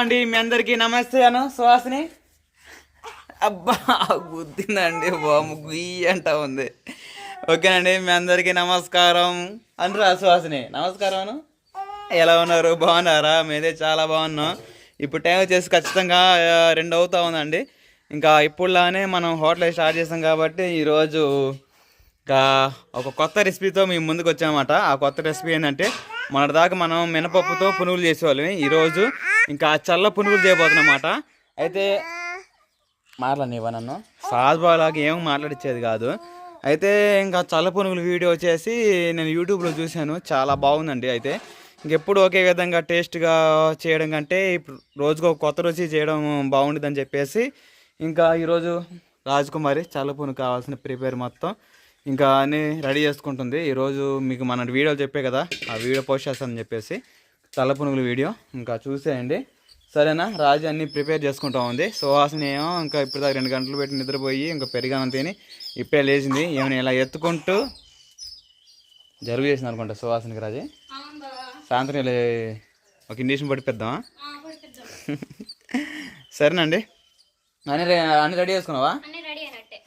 అండి మీ అందరికి నమస్తే అను సుహాసిని. అబ్బా గుద్దిందండి బాము గుయ్యి అంట ఉంది. ఓకేనండి మీ అందరికీ నమస్కారం. అనరా సుహాసిని నమస్కారం అను. ఎలా ఉన్నారు? బాగున్నారా? మీదే చాలా బాగున్నాం. ఇప్పుడు టైం వచ్చేసి ఖచ్చితంగా రెండు అవుతా ఉందండి. ఇంకా ఇప్పుడులానే మనం హోటల్ స్టార్ట్ చేసాం కాబట్టి ఈరోజు ఇంకా ఒక కొత్త రెసిపీతో మేము ముందుకు వచ్చామన్నమాట ఆ కొత్త రెసిపీ ఏంటంటే మొన్నటిదాకా మనం మినపప్పుతో పునుగులు చేసేవాళ్ళం ఈరోజు ఇంకా చల్ల పునుగులు చేయబోతున్నమాట. అయితే మాట్లాడినివ్వ నన్ను. సాజ్బాలాగా ఏం మాట్లాడిచ్చేది కాదు. అయితే ఇంకా చల్ల పునుగులు వీడియో వచ్చేసి నేను యూట్యూబ్లో చూశాను. చాలా బాగుందండి అయితే. ఇంకెప్పుడు ఒకే విధంగా టేస్ట్గా చేయడం కంటే ఇప్పుడు రోజుకు కొత్త రుచి చేయడం బాగుంటుందని చెప్పేసి ఇంకా ఈరోజు రాజకుమారి చల్ల పునుగు కావాల్సిన ప్రిపేర్ మొత్తం ఇంకా అన్ని రెడీ చేసుకుంటుంది. ఈరోజు మీకు మన వీడియోలు చెప్పే కదా ఆ వీడియో పోస్ట్ చేస్తానని చెప్పేసి చల్ల పునుగుల వీడియో. ఇంకా చూసేయండి. సరేనా? రాజు అన్ని ప్రిపేర్ చేసుకుంటా ఉంది. సుహాసిని ఏమో ఇంకా ఇప్పుడు దాకా రెండు గంటలు పెట్టి నిద్రపోయి ఇంకా పెరిగాను తిని ఇప్పుడే లేచింది. ఏమైనా ఇలా ఎత్తుకుంటూ జరుగు చేసింది అనుకుంటా సుహాసినికి రాజు. సాయంత్రం ఇలా ఒక ఇండిషన్ పట్టిద్దామా సరేనండి. అన్ని అన్ని రెడీ చేసుకున్నావా?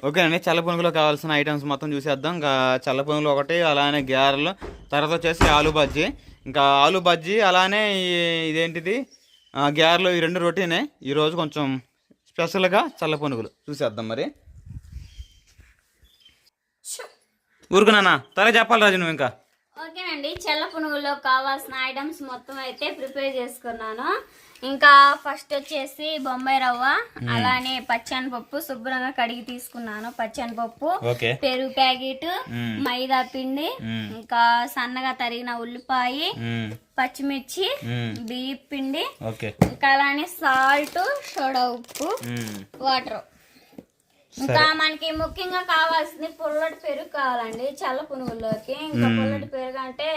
ఓకేనండి చల్ల చల్లపునుగులో కావాల్సిన ఐటమ్స్ మొత్తం చూసేద్దాం. ఇంకా చల్ల పునుగులు ఒకటి అలానే గ్యారెలు తర్వాత వచ్చేసి ఆలు బజ్జీ. ఇంకా ఆలు బజ్జీ అలానే ఇదేంటిది? గ్యారెలు ఈ రెండు రొటీనే. ఈరోజు కొంచెం స్పెషల్గా చల్ల పునుగులు చూసేద్దాం మరి. ఊరుకున్నానా త్వరగా చెప్పాలి రాజు నువ్వు ఇంకా. ఓకేనండి చల్ల పునుగుల్లో కావాల్సిన ఐటమ్స్ మొత్తం అయితే ప్రిపేర్ చేసుకున్నాను. ఇంకా ఫస్ట్ వచ్చేసి బొంబాయి రవ్వ అలానే పచ్చని పప్పు శుభ్రంగా కడిగి తీసుకున్నాను పచ్చని పప్పు పెరుగు ప్యాకెట్. మైదా పిండి. ఇంకా సన్నగా తరిగిన ఉల్లిపాయ. పచ్చిమిర్చి. బియ్య పిండి ఇంకా అలానే సాల్ట్ సోడా ఉప్పు. వాటర్ ఇంకా మనకి ముఖ్యంగా కావాల్సింది పుల్లటి పెరుగు కావాలండి చల్ల పునుగుల్లోకి ఇంకా పుల్లటి పెరుగు అంటే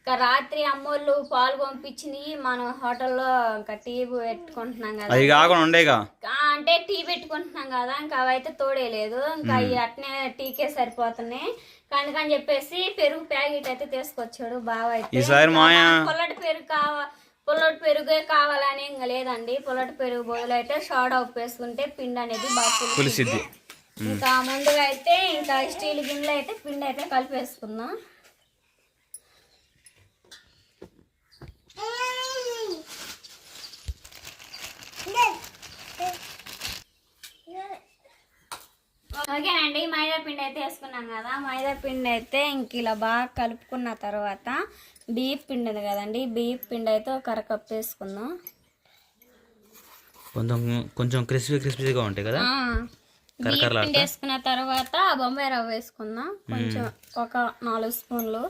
ఇంకా రాత్రి అమ్మోళ్ళు పాలు పంపించినవి మనం హోటల్లో ఇంకా టీ పెట్టుకుంటున్నాం కదా. అవి కాకుండా ఉండేగా? ఆ, అంటే టీ పెట్టుకుంటున్నాం కదా ఇంకా అవైతే తోడేలేదు. ఇంకా అవి అట్నే టీకే సరిపోతున్నాయి. అందుకని చెప్పేసి పెరుగు ప్యాకెట్ అయితే తీసుకొచ్చాడు బాగా అయితే ఈసారి మాయా పుల్లటి పెరుగు కావా పుల్లటి పెరుగే కావాలని ఇంకా లేదండి. పుల్లటి పెరుగు బదులు అయితే సోడా ఉప్పు వేసుకుంటే పిండి అనేది బాగా. పులిసిద్ది. ఇంకా ముందుగా అయితే ఇంకా స్టీల్ గిన్నెలో అయితే పిండి అయితే కలిపేసుకుందాం ఓకేనండి మైదా పిండి అయితే వేసుకున్నాం కదా మైదా పిండి అయితే ఇంక ఇలా బాగా కలుపుకున్న తర్వాత బియ్యం పిండి ఉంది కదండి బియ్యం పిండి అయితే ఒక అరకప్పు వేసుకుందాం. కొంచెం కొంచెం క్రిస్పీ క్రిస్పీగా ఉంటాయి కదా? బియ్యం పిండి వేసుకున్న తర్వాత బొంబాయి రవ్వ వేసుకుందాం. కొంచెం ఒక నాలుగు స్పూన్లు.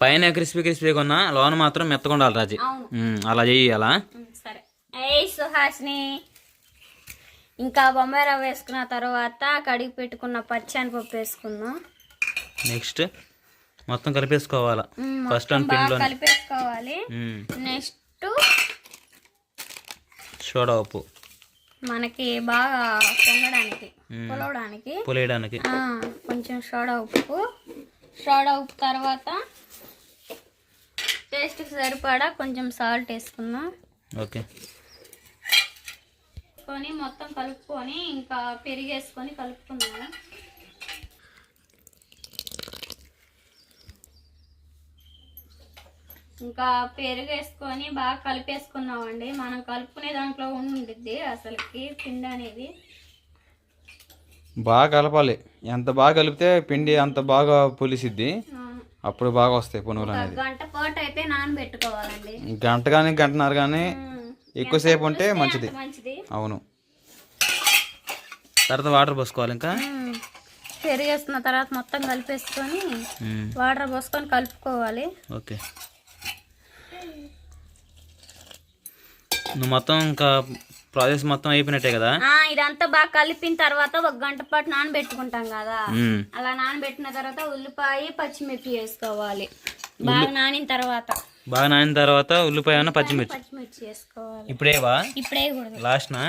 పైన క్రిస్పీ క్రిస్పీగా ఉన్నా లోన మాత్రం మెత్తగా ఉండాలి రాజీ. అలా చెయ్యి అలా ఉమ్, సరే. ఏ సుహాస్ని. ఇంకా బొంబాయి రవ్వ వేసుకున్న తర్వాత కడిగి పెట్టుకున్న పచ్చని పప్పు వేసుకుందాం. నెక్స్ట్ మొత్తం కలిపేసుకోవాలా? ఫస్ట్ కలిపేసుకోవాలి. నెక్స్ట్ సోడా ఉప్పు. మనకి బాగా పొంగడానికి పొలవడానికి. పులేయడానికి. ఆ, కొంచెం సోడా ఉప్పు. సోడా ఉప్పు తర్వాత టేస్ట్కి సరిపడా కొంచెం సాల్ట్ వేసుకుందాం. ఓకే. కొని మొత్తం కలుపుకొని ఇంకా పెరిగేసుకొని కలుపుకుందాం. ఇంకా పెరుగు వేసుకొని బాగా కలిపేసుకున్నామండి. మనం కలుపుకునే దాంట్లో ఉండిద్ది అసలుకి పిండి అనేది. బాగా కలపాలి. ఎంత బాగా కలిపితే పిండి అంత బాగా పులిసిద్ది. అప్పుడు బాగా వస్తాయి పునుగులు అనేది. గంట పాటు అయితే నానబెట్టుకోవాలండి. గంట కానీ గంటన్నర కానీ ఎక్కువసేపు ఉంటే మంచిది. అవును. తర్వాత వాటర్ పోసుకోవాలి ఇంకా? ఉమ్, పెరుగు వేసుకున్న తర్వాత మొత్తం కలిపేసుకొని వాటర్ పోసుకొని కలుపుకోవాలి. ఓకే. నువ్వు మొత్తం ఇంకా ప్రాసెస్ మొత్తం అయిపోయినట్టే కదా? ఇదంతా బాగా కలిపిన తర్వాత ఒక గంట పాటు నానబెట్టుకుంటాం కదా. అలా నానబెట్టిన తర్వాత ఉల్లిపాయ పచ్చిమిర్చి వేసుకోవాలి. బాగా నానిన తర్వాత. బాగా నానిన తర్వాత ఉల్లిపాయ పచ్చిమిర్చి. పచ్చిమిర్చి వేసుకోవాలి. ఇప్పుడేవా ఇప్పుడే కూడా లాస్ట్నా?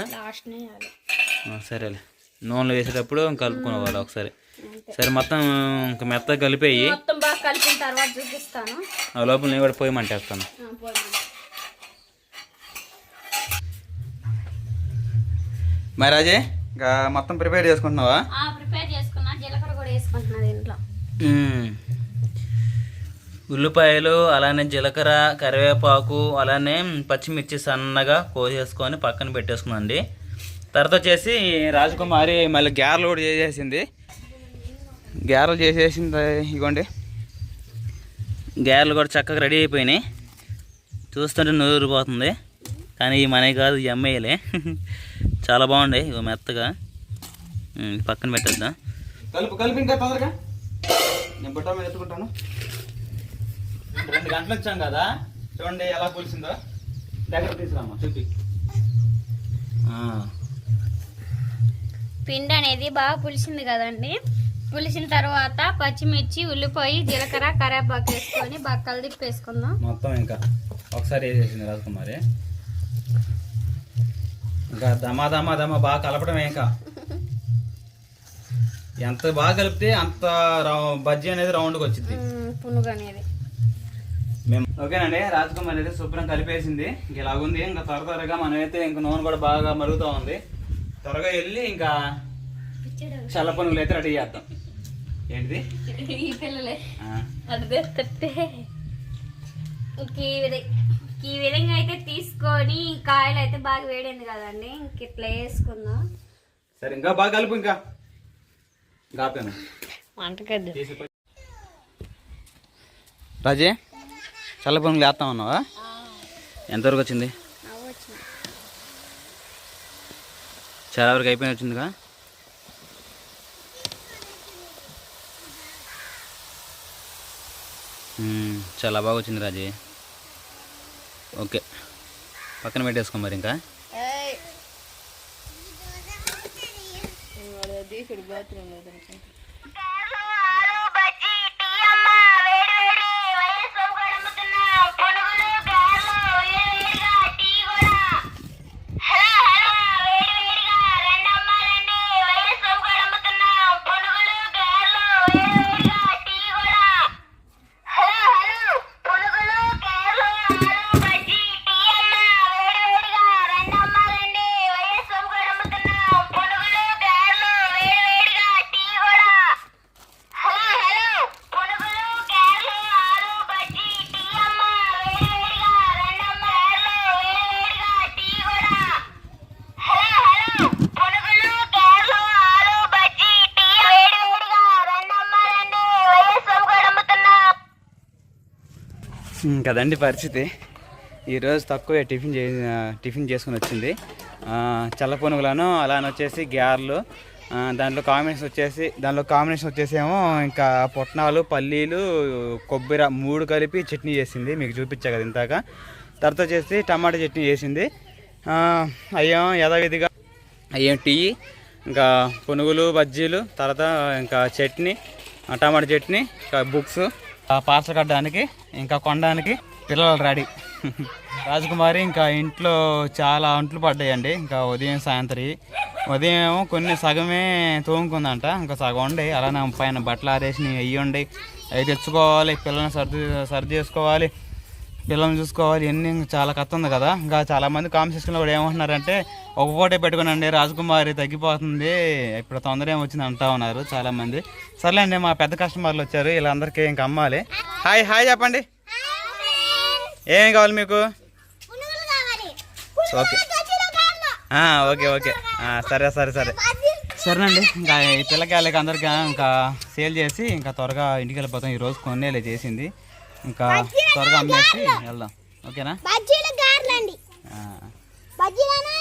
సరేలే. నూనెలో వేసేటప్పుడు కలుపుకునేవాళ్ళు ఒకసారి. సరే మొత్తం ఇంకా మెత్తగా కలిపేయి. మొత్తం బాగా కలిపిన తర్వాత చూపిస్తాను. ఆ లోపల నేను కూడా పోయి మంటేస్తాను ఆ, పోనీ. మరి అజయ్ ఇంకా మొత్తం ప్రిపేర్ చేసుకుంటున్నావా? ప్రిపేర్ చేసుకున్నా. జీలకర్ర కూడా వేసుకుంటున్నా దీంట్లో. ఉల్లిపాయలు అలానే జీలకర్ర కరివేపాకు అలానే పచ్చిమిర్చి సన్నగా కోసేసుకొని పక్కన పెట్టేసుకుందండి తర్వాత వచ్చేసి రాజకుమారి మళ్ళీ గ్యారలు కూడా చేసేసింది. గ్యారలు చేసేసింది ఇగోండి. గ్యారలు కూడా చక్కగా రెడీ అయిపోయినాయి. చూస్తుంటే నూరిపోతుంది. కానీ ఈ మనవి కాదు ఈ అమ్మాయిలే. చాలా బాగుండే ఇగో మెత్తగా. పక్కన పెట్టేద్దాం. కలుపు కలిపి ఇంకా తొందరగా. నేను బుట్ట మీద ఎత్తుకుంటాను. రెండు గంటలు వచ్చాం కదా. చూడండి ఎలా పులిసిందో దగ్గర తీసుకురామ్మా చూపి. పిండి అనేది బాగా పులిసింది కదండి. పులిసిన తర్వాత పచ్చిమిర్చి ఉల్లిపాయ జీలకర్ర కరివేపాకు వేసుకొని బాగా కలిపి వేసుకుందాం మొత్తం ఇంకా ఒకసారి వేసేసింది రాజకుమారి ఇంకా దమా దమా దమా బాగా కలపడమే ఇంకా. ఎంత బాగా కలిపితే అంత బజ్జీ అనేది రౌండ్కి వచ్చింది పునుగు అనేది. మేము. ఓకేనండి రాజకుమారి అయితే శుభ్రం కలిపేసింది. ఇంక ఇలాగుంది. ఇంకా త్వర త్వరగా మనమైతే ఇంకా నూనె కూడా బాగా మరుగుతూ ఉంది. త్వరగా వెళ్ళి ఇంకా చల్ల పనులు అయితే రెడీ చేద్దాం. ఏంటిది? ఈ విధంగా అయితే తీసుకొని కాయలు అయితే బాగా వేడింది కదండి. ఇంక ఇట్లా వేసుకుందాం. సరే ఇంకా బాగా కలుపు ఇంకా. రాజే చల్ల పనులు వేస్తా ఉన్నావా ఎంతవరకు వచ్చింది? చాలా వరకు అయిపోయి వచ్చిందిగా? చాలా బాగా వచ్చింది రాజీ. ఓకే. పక్కన పెట్టేసుకో మరి ఇంకా. ఉమ్, కదండి పరిస్థితి. ఈరోజు తక్కువ టిఫిన్ చే టిఫిన్ చేసుకుని వచ్చింది. ఆ, చల్ల పునుగులను అలానే వచ్చేసి గ్యార్లు దాంట్లో కాంబినేషన్ వచ్చేసి దాంట్లో కాంబినేషన్ వచ్చేసి ఏమో ఇంకా పొట్నాలు పల్లీలు కొబ్బరి మూడు కలిపి చట్నీ చేసింది. మీకు చూపించా కదా ఇంతాక తర్వాత వచ్చేసి టమాటా చట్నీ చేసింది. అయ్యాం యథావిధిగా అయ్యాం టీ ఇంకా పునుగులు బజ్జీలు తర్వాత ఇంకా చట్నీ టమాటా చట్నీ ఇంకా బుక్స్ పార్సల్ కట్టడానికి ఇంకా కొనడానికి పిల్లలు రెడీ. రాజకుమారి ఇంకా ఇంట్లో చాలా అంట్లు పడ్డాయండి. ఇంకా ఉదయం సాయంత్రం. ఉదయం ఏమో కొన్ని సగమే తోముకుందంట. ఇంకా సగం ఉండి అలానే పైన బట్టలు ఆరేసినవి అయ్యి ఉండి అవి తెచ్చుకోవాలి పిల్లల్ని సర్ది సర్ది చేసుకోవాలి. పిల్లల్ని చూసుకోవాలి ఇవన్నీ చాలా కథ ఉంది కదా. ఇంకా చాలా మంది కామెంట్స్లో కూడా ఏమంటున్నారంటే ఒక పూటే పెట్టుకునండి రాజకుమారి తగ్గిపోతుంది ఇప్పుడు తొందర ఏం వచ్చింది అంటా ఉన్నారు చాలా మంది. సర్లేండి మా పెద్ద కస్టమర్లు వచ్చారు వీళ్ళందరికీ ఇంకా అమ్మాలి. హాయ్ హాయ్ చెప్పండి. ఏం కావాలి మీకు? ఓకే. Okay okay. సరే సరే సరే. సరేనండి ఇంకా ఈ పిల్లకాయలకి అందరికీ ఇంకా సేల్ చేసి ఇంకా త్వరగా ఇంటికి వెళ్ళిపోతాం. ఈరోజు కొన్నేలే చేసింది. ఇంకా త్వరగా అమ్మేసి వెళ్దాం. ఓకేనా? బజ్జీలు గార్లండి ఆ, బజ్జీలనా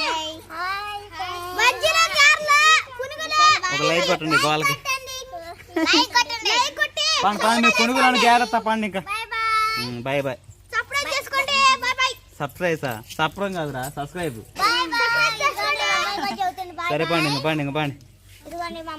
బజ్జీల గార్ల? పునుగులు? ఒక లైక్ కొట్టండి వాళ్ళకి లైక్ కొట్టండి. లైక్ కొట్టి. పండి పండి మీరు కొనుగోలు జాగ్రత్త పండి ఇంకా. Bye bye bye. Bye subscribe చేసుకోండి బై బై సబ్స్క్రైబ్ సబ్స్క్రైబ్ కాదురా సబ్స్క్రైబ్. బై బై సబ్స్క్రైబ్ చేసుకోండి. బై బై చెప్తుంది బై సరే పండి. ఇంక పండి ఇంక పండి. ఇదిగోండి మా